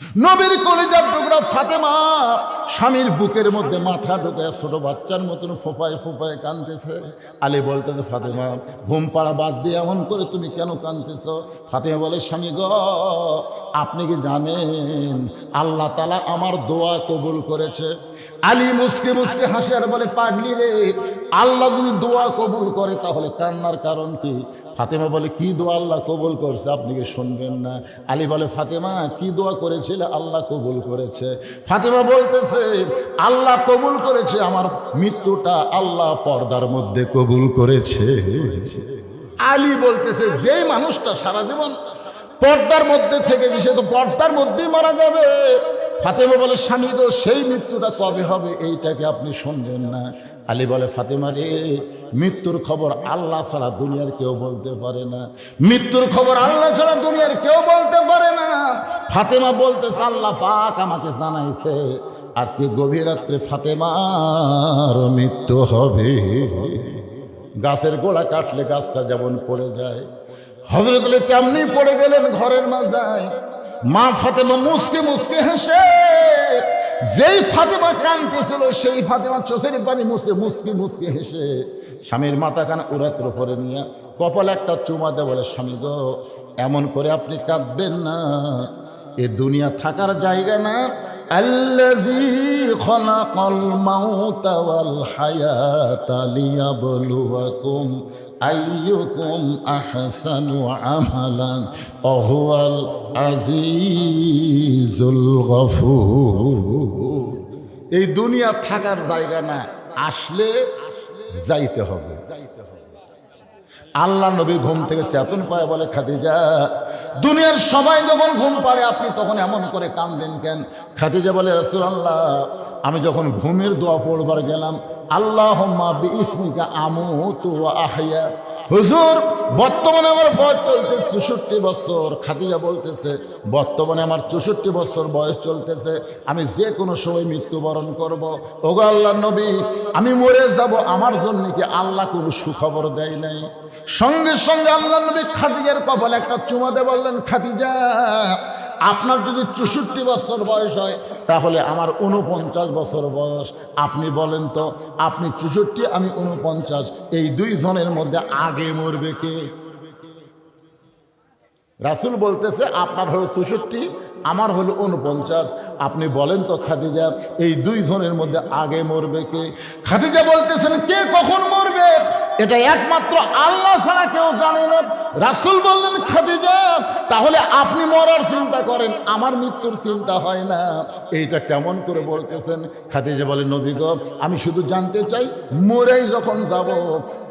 নবীর কলেজার টুকরা ফাতেমা স্বামীর বুকের মধ্যে মাথা ঢুকে ছোট বাচ্চার মতন ফোপায় ফোপায় কাঁদতেছে। আলী বলতেছে ফাতেমা, ঘুম পাড়া বাদ দিয়ে এমন করে তুমি কেন কাঁদতেছ? ফাতেমা বলে, স্বামী গ, আপনি কি জানেন, আল্লাহ তালা আমার দোয়া কবুল করেছে। আলী মুসকে মুসকে হাসে আর বলে, পাগলি রে, আল্লাহ যদি দোয়া কবুল করে তাহলে কান্নার কারণ কি? ফাতেমা বলে, কি দোয়া আল্লাহ কবুল করছে আপনি কি শুনবেন না? আলী বলে, ফাতেমা, কি দোয়া করেছিল আল্লাহ কবুল করেছে। ফাতেমা বলতেছে, আল্লাহ কবুল করেছে, আমার মৃত্যুটা আল্লাহ পর্দার মধ্যে কবুল করেছে। আলী বলতেছে যে মানুষটা সারা জীবন পর্দার মধ্যে থেকেছে, সে তো পর্দার মধ্যেই মারা যাবে। ফাতেমা বলে, স্বামী গো, সেই মৃত্যুটা কবে হবে, এইটাকে আপনি শুনবেন না। আলী বলে, ফাতেমা রে, মৃত্যুর খবর আল্লাহ ছাড়া দুনিয়ার কেউ বলতে পারে না। মৃত্যুর খবর আল্লাহ ছাড়া দুনিয়ার কেউ বলতে পারে না। ফাতেমা বলতেছে, আল্লাহ পাক আমাকে জানাইছে, আজকে গভীর রাত্রে ফাতেমার মৃত্যু হবে। গাছের গোড়া কাটলে গাছটা যেমন পড়ে যায়। হজরত আলী তেমনি পড়ে গেলেন ঘরের মাজায় মা ফাতেমা মুসকে মুসকে হেসে যেই ফাতেমা কাঁদতেছিল সেই ফাতেমা চোখের পানি মুসে মুসকি মুসকে হেসে স্বামীর মাথা কানা উড়াতের উপরে নিয়ে কপাল একটা চুমা দে বলে স্বামী গো এমন করে আপনি কাঁদবেন না এ দুনিয়া থাকার জায়গা না الذي خلق الموت والحياة ليبلوكم আইয়ুকুম আহসানু আমালান অহুয়াল আজিজুল গফুর এই দুনিয়া থাকার জায়গা না, আসলে যাইতে হবে। আল্লাহ নবী ঘুম থেকে চেতন পায়, বলে খাদিজা, দুনিয়ার সবাই যখন ঘুম পারে আপনি তখন এমন করে কান দেন কেন? খাদিজা বলে রসুল আল্লাহ আমি যখন ঘুমের দোয়া পড়বার গেলাম আল্লাহ ইসমিকা আমু তু আহিয়া হুজুর, বর্তমানে আমার বয়স চলছে চৌষট্টি বছর। খাদিজা বলতেছে, বর্তমানে আমার চৌষট্টি বছর বয়স চলতেছে, আমি যে কোনো সময় মৃত্যুবরণ করব। ওগো আল্লাহ নবী, আমি মরে যাব, আমার জন্য কি আল্লাহ কোনো সুখবর দেয় নাই? সঙ্গে সঙ্গে আল্লাহ নবী খাদিজার কপালে একটা চুমাতে বললেন, খাদিজা আপনার যদি চৌষট্টি বছর বয়স হয়, তাহলে আমার উনপঞ্চাশ বছর বয়স। আপনি বলেন তো, আপনি চৌষট্টি, আমি উনপঞ্চাশ এই দুই জনের মধ্যে আগে মরবে কে? রাসুল বলতেছে, আপনার হলো চৌষট্টি, আমার হলো উনপঞ্চাশ আপনি বলেন তো, খাদিজা, এই দুই জনের মধ্যে আগে মরবে কে? খাদিজা বলতেছেন, কে কখন মরবে? এটা একমাত্র আল্লাহ ছাড়া কেউ জানে না। রাসুল বললেন, খাদিজা, তাহলে আপনি মরার চিন্তা করেন, আমার মৃত্যুর চিন্তা হয় না। এইটা কেমন করে বলতেছেন? খাদিজা বলে, নবী গো, আমি শুধু জানতে চাই, মরেই যখন যাব,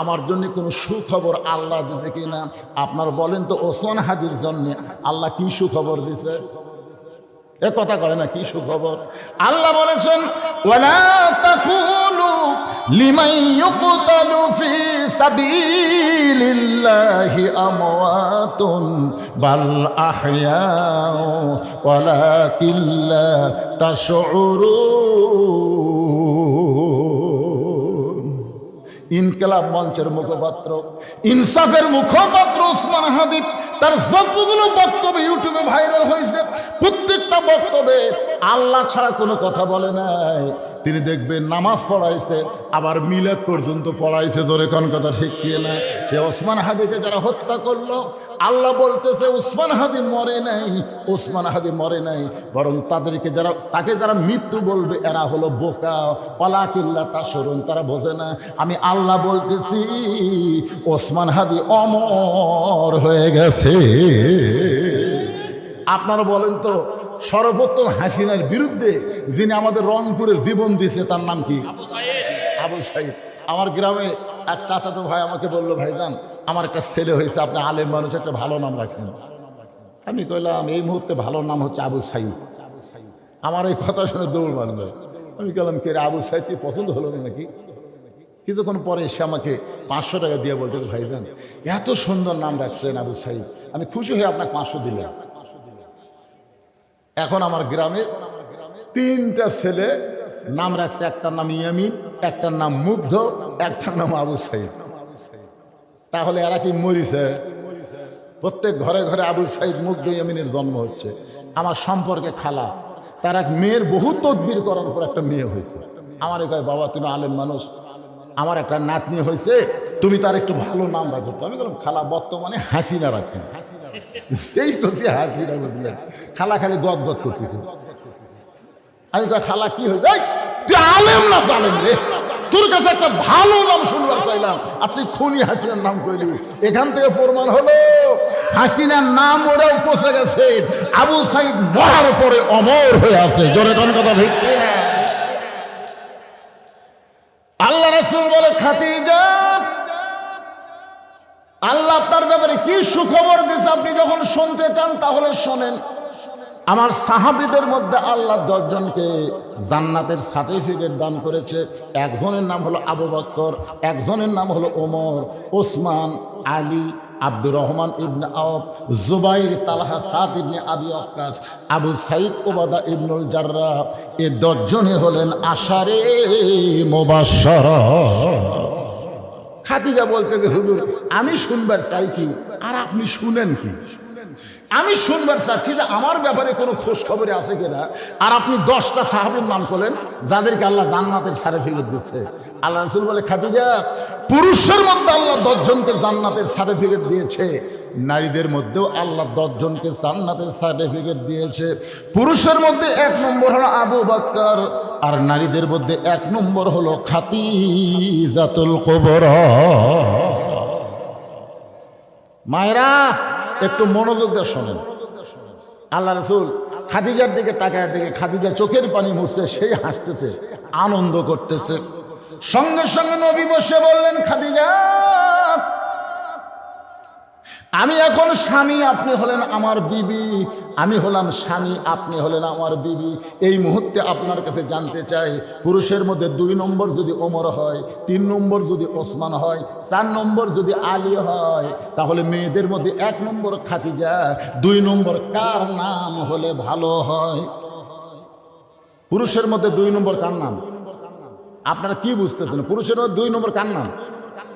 আমার জন্য কোনো সুখবর আল্লাহ দিতে কিনা? আপনার বলেন তো ওসন হাজির জন্য আল্লাহ কি সুখবর দিছে? এ কথা কয় না, কি সুখবর? আল্লাহ বলেছেন লিমান ইউকতালু ফি সাবিলিল্লাহি আমওয়াতুন, বাল আহয়াউ ওয়ালাকিন লা তাশউরুন। ইনকেলাব মঞ্চের মুখপাত্র, ইনসাফের মুখপাত্র ওসমান হাদিব তার যতগুলো বক্তব্য ইউটিউবে ভাইরাল হয়েছে, প্রত্যেকটা বক্তব্যে আল্লাহ ছাড়া কোনো কথা বলে নাই। তিনি দেখবেন নামাজ পড়াইছে, আবার মিলাদ পর্যন্ত পড়াইছে, ধরে কোন কথা ঠিক কি না? সে ওসমান হাদিকে যারা হত্যা করল, আল্লাহ বলতেছে উসমান হাদি মরে নাই, ওসমান হাদি মরে নাই। বরং তাদেরকে যারা, তাকে যারা মৃত্যু বলবে, এরা হলো বোকা। পালাকিল্লা তা সরুন তারা বোঝে না। আমি আল্লাহ বলতেছি, ওসমান হাদি অমর হয়ে গেছে। আপনারা বলেন তো সর্বোত্তম হাসিনার বিরুদ্ধে যিনি আমাদের রংপুরে জীবন দিছে তার নাম কি? আবু সাইদ। আমার গ্রামে এক চাচাতো ভাই আমাকে বলল ভাইজান আমার একটা ছেলে হয়েছে আপনি আলেম মানুষ একটা ভালো নাম রাখেন। আমি কইলাম এই মুহূর্তে ভালো নাম হচ্ছে আবু সাইদ। আমার এই কথা শুনে দৌড় মারবে আমি বললাম কে রে, আবু সাইদ কি পছন্দ হলো না নাকি? কিছুক্ষণ পরে সে আমাকে পাঁচশো টাকা দিয়ে বলতে ভাইজান এত সুন্দর নাম রাখছেন আবু সাইদ। আমি খুশি হয়ে আপনাকে পাঁচশো দিলাম। এখন আমার গ্রামে তিনটা ছেলে, নাম রাখছে, একটার নাম ইয়ামিন, একটার নাম মুগ্ধ, একটার নাম আবু সাইদ। তাহলে এরা কি মরিছে? প্রত্যেক ঘরে ঘরে আবু সাইদ, মুগ্ধ, ইয়ামিনের জন্ম হচ্ছে। আমার সম্পর্কে খালা, তার এক মেয়ের বহু তদবির করার পর একটা মেয়ে হয়েছে। আমার কয়, বাবা, তুমি আলেম মানুষ। আমার একটা নাতনি হয়েছে তুমি তার একটু ভালো নাম রাখো। তো আমি বললাম, খালা, বর্তমানে হাসিনা রাখেন। সেই কছি হাসিনা বুঝলেন খালা খালি গদ গদ করতেছে। আমি খালা, কি হয়ে যায় তুই আলেম না জালেম রে? তোর কাছে একটা ভালো নাম শুনবার চাইলাম। আর তুই খুনি হাসিনার নাম কইলি। এখান থেকে প্রমাণ হলো, হাসিনার নাম ওরা উপসে গেছে। আবু সাইদ মরার পরে অমর হয়ে আছে। জোরে কোন কথা দেখছে না আল্লাহ রসুল বলে খাতিজা আপনার ব্যাপারে কি সুখবর দিচ্ছে আপনি যখন শুনতে চান, তাহলে শোনেন। আমার সাহাবিদের মধ্যে আল্লাহ দশজনকে জান্নাতের সার্টিফিকেট দান করেছে। একজনের নাম হলো আবু বক্কর, একজনের নাম হলো ওমর, ওসমান, আলী, আব্দুর রহমান ইবনে আওফ, জুবাইর, তালহা, সাদ ইবনে আবি আক্কাস আবু সাইদ ওবাদা ইবনুল জাররা এ দশজনে হলেন আশারে মোবাশশারা। খাদিজা বলতে যে, হুজুর, আমি শুনবার চাই কি? আর আপনি শুনেন কি? আমি শুনবার চাচ্ছি যে, আমার ব্যাপারে কোনো খোঁজ খবরে আছে কিনা? আর আপনি দশটা সাহাবের নাম করলেন, যাদেরকে আল্লাহ জান্নাতের সার্টিফিকেট দিচ্ছে আল্লাহ রসুল বলে, খাদিজা, পুরুষের মধ্যে আল্লাহ দশজনকে জান্নাতের সার্টিফিকেট দিয়েছে। নারীদের মধ্যেও আল্লাহ দশজনকে জান্নাতের সার্টিফিকেট দিয়েছে। পুরুষের মধ্যে এক নম্বর হলো আবু বাক্কার আর নারীদের মধ্যে এক নম্বর হলো খাতি জাতুল কবর। মায়েরা, একটু মনোযোগ দিয়ে শোনেন। আল্লাহ রসুল খাদিজার দিকে তাকায় দিকে খাদিজা চোখের পানি মুছছে সেই হাসতেছে, আনন্দ করতেছে। সঙ্গে সঙ্গে নবী বসে বললেন আমি এখন স্বামী, আপনি হলেন আমার বিবি। আমি হলাম স্বামী, আপনি হলেন আমার বিবি। এই মুহূর্তে আপনার কাছে জানতে চাই, পুরুষের মধ্যে দুই নম্বর যদি ওমর হয়, তিন নম্বর যদি ওসমান হয়, চার নম্বর যদি আলী হয়, তাহলে মেয়েদের মধ্যে এক নম্বর খাতি খাতিজা দুই নম্বর কার নাম হলে ভালো হয়? পুরুষের মধ্যে দুই নম্বর কার নাম? আপনারা কি বুঝতেছেন? পুরুষের মধ্যে দুই নম্বর কার নাম?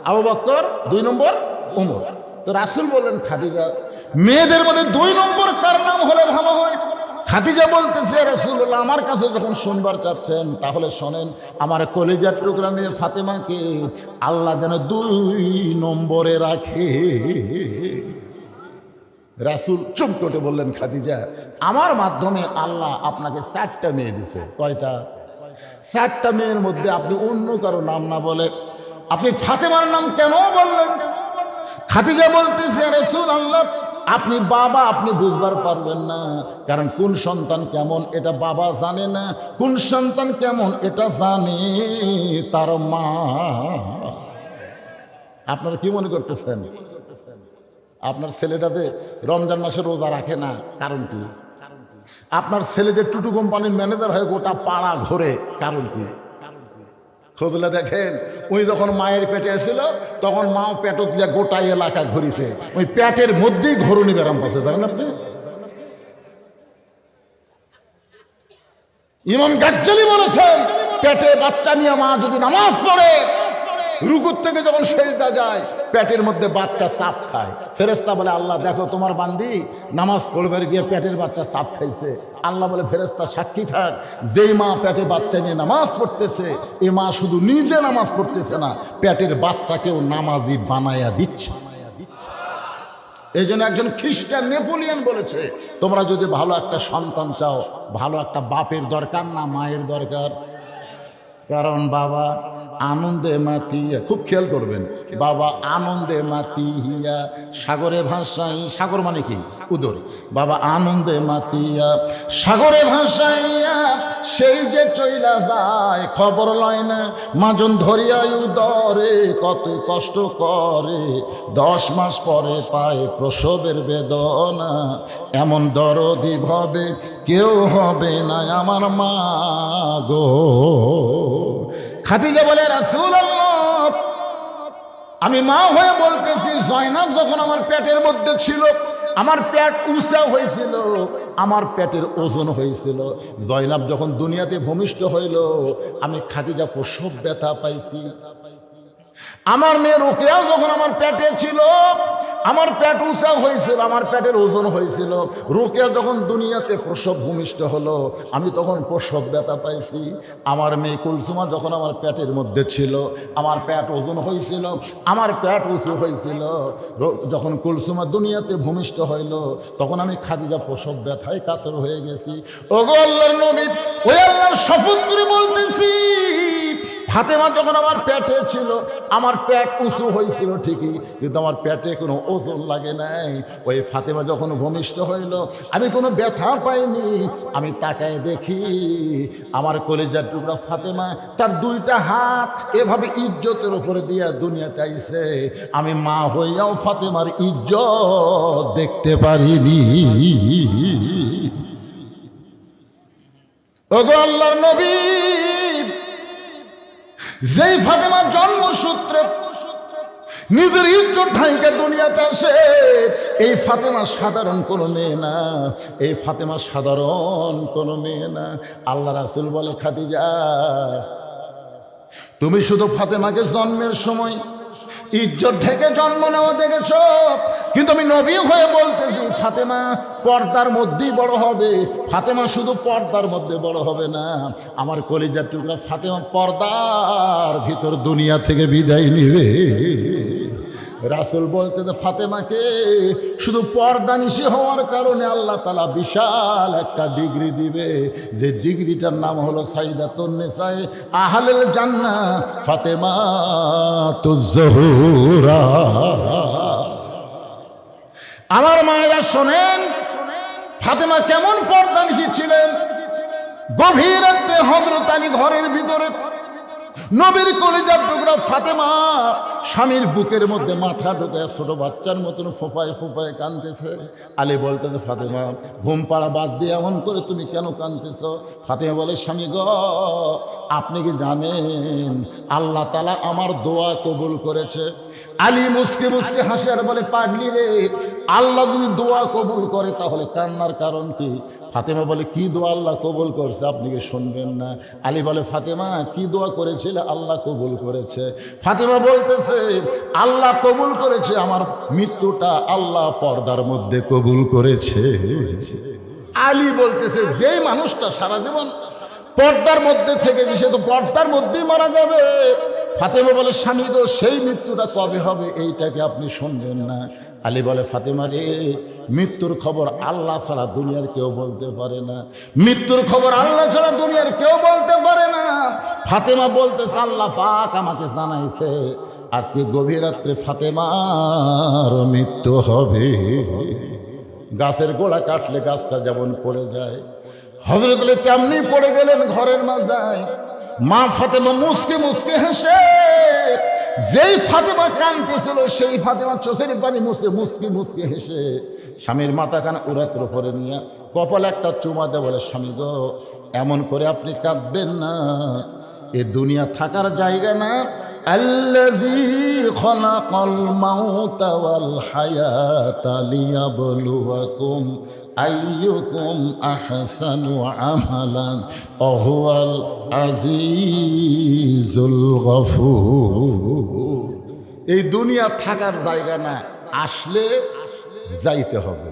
আবু বক্কর, দুই নম্বর ওমর। তো রাসুল বললেন খাদিজা, মেয়েদের মধ্যে দুই নম্বর কার নাম হলে ভালো হয়? খাদিজা বলতেছে রাসুল্লাহ আমার কাছে যখন শুনবার চাচ্ছেন, তাহলে শোনেন, আমার কলেজার টুকরা মেয়ে ফাতেমাকে আল্লাহ যেন দুই নম্বরে রাখে। রাসুল চমকটে বললেন, খাদিজা, আমার মাধ্যমে আল্লাহ আপনাকে চারটা মেয়ে দিছে। কয়টা? চারটা মেয়ের মধ্যে আপনি অন্য কারও নাম না বলে, আপনি ফাতেমার নাম কেন বললেন? খাদিজা বলতেছে রসুল আল্লাহ আপনি বাবা, আপনি বুঝবার পারবেন না। কারণ কোন সন্তান কেমন এটা বাবা জানে না, কোন সন্তান কেমন এটা জানে তার মা। আপনারা কি মনে করতেছেন? আপনার ছেলেটাতে রমজান মাসে রোজা রাখে না, কারণ কি? আপনার ছেলে যে টুটু কোম্পানির ম্যানেজার হয়ে, গোটা পাড়া ঘোরে, কারণ কি? খোঁজলে দেখেন ওই যখন মায়ের পেটে এসেছিল, তখন মা পেটত দিয়ে গোটা এলাকা ঘুরিছে। ওই পেটের মধ্যেই ঘরুনি ব্যারাম পাচ্ছে জানেন আপনি? ইমাম গাজ্জালি বলেছেন, পেটে বাচ্চা নিয়ে মা যদি নামাজ পড়ে রুকুর থেকে যখন সেজদা যায়, পেটের মধ্যে বাচ্চা সাপ খায়। ফেরেস্তা বলে, আল্লাহ, দেখো তোমার বান্দি নামাজ পড়বার গিয়ে পেটের বাচ্চা সাপ খাইছে। আল্লাহ বলে ফেরেস্তা সাক্ষী থাক, যেই মা পেটে বাচ্চা নিয়ে নামাজ পড়তেছে, এ মা শুধু নিজে নামাজ পড়তেছে না, পেটের বাচ্চাকেও নামাজি বানায়া দিচ্ছে। এই জন্য একজন খ্রিস্টান নেপোলিয়ান বলেছে, তোমরা যদি ভালো একটা সন্তান চাও, ভালো একটা বাপের দরকার না মায়ের দরকার কারণ বাবা আনন্দে মাতিয়া, খুব খেয়াল করবেন, বাবা আনন্দে মাতিয়া, সাগরে ভাসাই, সাগর মানে কি? উদর। বাবা আনন্দে মাতিয়া, সাগরে ভাসাইয়া সেই যে চইলা যায়, খবর লয় না, মাজন ধরিয়া উদরে, কত কষ্ট করে, দশ মাস পরে পায় প্রসবের বেদনা। এমন দরদি ভবে কেউ হবে না আমার মা গো। খাদিজা বলে রাসুল আমি মা হয়ে বলতেছি, জয়নাব যখন আমার পেটের মধ্যে ছিল, আমার পেট উঁচা হয়েছিল, আমার পেটের ওজন হয়েছিল। জয়নাব যখন দুনিয়াতে ভূমিষ্ঠ হইল, আমি খাদিজা প্রসব ব্যথা পাইছি। আমার মেয়ে রোকেয়া যখন আমার পেটে ছিল আমার পেট উঁচা হয়েছিল, আমার পেটের ওজন হয়েছিল। রোকেয়া যখন দুনিয়াতে প্রসব ভূমিষ্ঠ হলো, আমি তখন প্রসব ব্যথা পাইছি। আমার মেয়ে কুলসুমা যখন আমার পেটের মধ্যে ছিল, আমার পেট ওজন হয়েছিল, আমার পেট উঁচু হয়েছিল। যখন কুলসুমা দুনিয়াতে ভূমিষ্ঠ হইল, তখন আমি খাদিজা প্রসব ব্যথায় কাতর হয়ে গেছি। ওগো আল্লাহর নবী, ওই আল্লাহর শপথ করে বলতেছি ফাতেমা যখন আমার পেটে ছিল, আমার পেট উঁচু হয়েছিল ঠিকই, কিন্তু আমার পেটে কোনো ওজন লাগে নাই। ওই ফাতেমা যখন ভূমিষ্ঠ হইল, আমি কোনো ব্যথা পাইনি। আমি তাকায় দেখি, আমার কলেজার টুকরা ফাতেমা তার দুইটা হাত এভাবে ইজ্জতের উপরে দিয়া দুনিয়াতে আইছে। আমি মা হইয়াও ফাতেমার ইজ্জত দেখতে পারিনি। ওগো আল্লাহর নবী! যেই ফাতেমার জন্মসূত্রে নিজের ইজ্জত ঠাইকে দুনিয়াতে আসে, এই ফাতেমা সাধারণ কোনো মেয়ে না, এই ফাতেমা সাধারণ কোনো মেয়ে না। আল্লাহ রাসুল বলে, খাদিজা, তুমি শুধু ফাতেমাকে জন্মের সময় ইজ্জত থেকে জন্ম নেওয়া দেখেছ? কিন্তু আমি নবী হয়ে বলতেছি, ফাতেমা পর্দার মধ্যেই বড় হবে। ফাতেমা শুধু পর্দার মধ্যে বড় হবে না। আমার কলিজার টুকরা ফাতেমা পর্দার ভিতর দুনিয়া থেকে বিদায় নিবে। রাসুল বলতে যে ফাতেমাকে, শুধু পর্দানিশি হওয়ার কারণে আল্লাহ তালা বিশাল একটা ডিগ্রি দিবে। যে ডিগ্রিটার নাম হলো সাইদা তন্নেসাই আহালেল জান্না ফাতেমা তুজহুরা আমার মায়েরা শোনেন, ফাতেমা কেমন পর্দানিশি ছিলেন? গভীর রাতে হজরত আলী ঘরের ভিতরে নবীর কলিজার টুকরা ফাতেমা স্বামীর বুকের মধ্যে মাথা ঢুকে ছোট বাচ্চার মতন ফোপায় ফোপায় কানতেছে আলী বলতেছে, ফাতেমা, ঘুম পাড়া বাদ দিয়ে এমন করে তুমি কেন কানতেছ ফাতেমা বলে, স্বামী গ, আপনি কি জানেন, আল্লাহ তালা আমার দোয়া কবুল করেছে। আলী মুসকে মুসকে হাসে আর বলে, পাগলি রে, আল্লাহ যদি দোয়া কবুল করে তাহলে কান্নার কারণ কি? ফাতেমা বলে, কি দোয়া আল্লাহ কবুল করছে আপনি কি শুনবেন না? আলী বলে, ফাতেমা, কি দোয়া করেছিল আল্লাহ কবুল করেছে? ফাতেমা বলতেছে, আল্লাহ কবুল করেছে, আমার মৃত্যুটা আল্লাহ পর্দার মধ্যে কবুল করেছে। আলী বলতেছে, যে মানুষটা সারা জীবন পর্দার মধ্যে থেকেছে সে তো পর্দার মধ্যেই মারা যাবে। ফাতেমা বলে, স্বামী গো, সেই মৃত্যুটা কবে হবে? এইটাকে আপনি শুনবেন না। আলী বলে, ফাতেমা রে, মৃত্যুর খবর আল্লাহ ছাড়া দুনিয়ার কেউ বলতে পারে না। মৃত্যুর খবর আল্লাহ ছাড়া দুনিয়ার কেউ বলতে পারে না। ফাতেমা বলতেছে, আল্লাহ পাক আমাকে জানাইছে, আজকে গভীর রাত্রে ফাতেমার মৃত্যু হবে। গাছের গোড়া কাটলে গাছটা যেমন পড়ে যায়। হজরত তেমনি পড়ে গেলেন ঘরের মাজায় মা ফাতেমা মুসকে মুসকে হেসে যেই ফাতেমা কানতেছিল সেই ফাতেমা চোখের পানি মুসে মুসকি মুসকে হেসে স্বামীর মাথা কানা উড়াতের উপরে নিয়ে কপাল একটা চুমা দে বলে স্বামী গো এমন করে আপনি কাঁদবেন না এ দুনিয়া থাকার জায়গা না الذي خلق الموت والحياة ليبلوكم আইয়ুকুম আহসানু আমালান অহুয়াল আজিজুল গফুর এই দুনিয়া থাকার জায়গা না আসলে যাইতে হবে।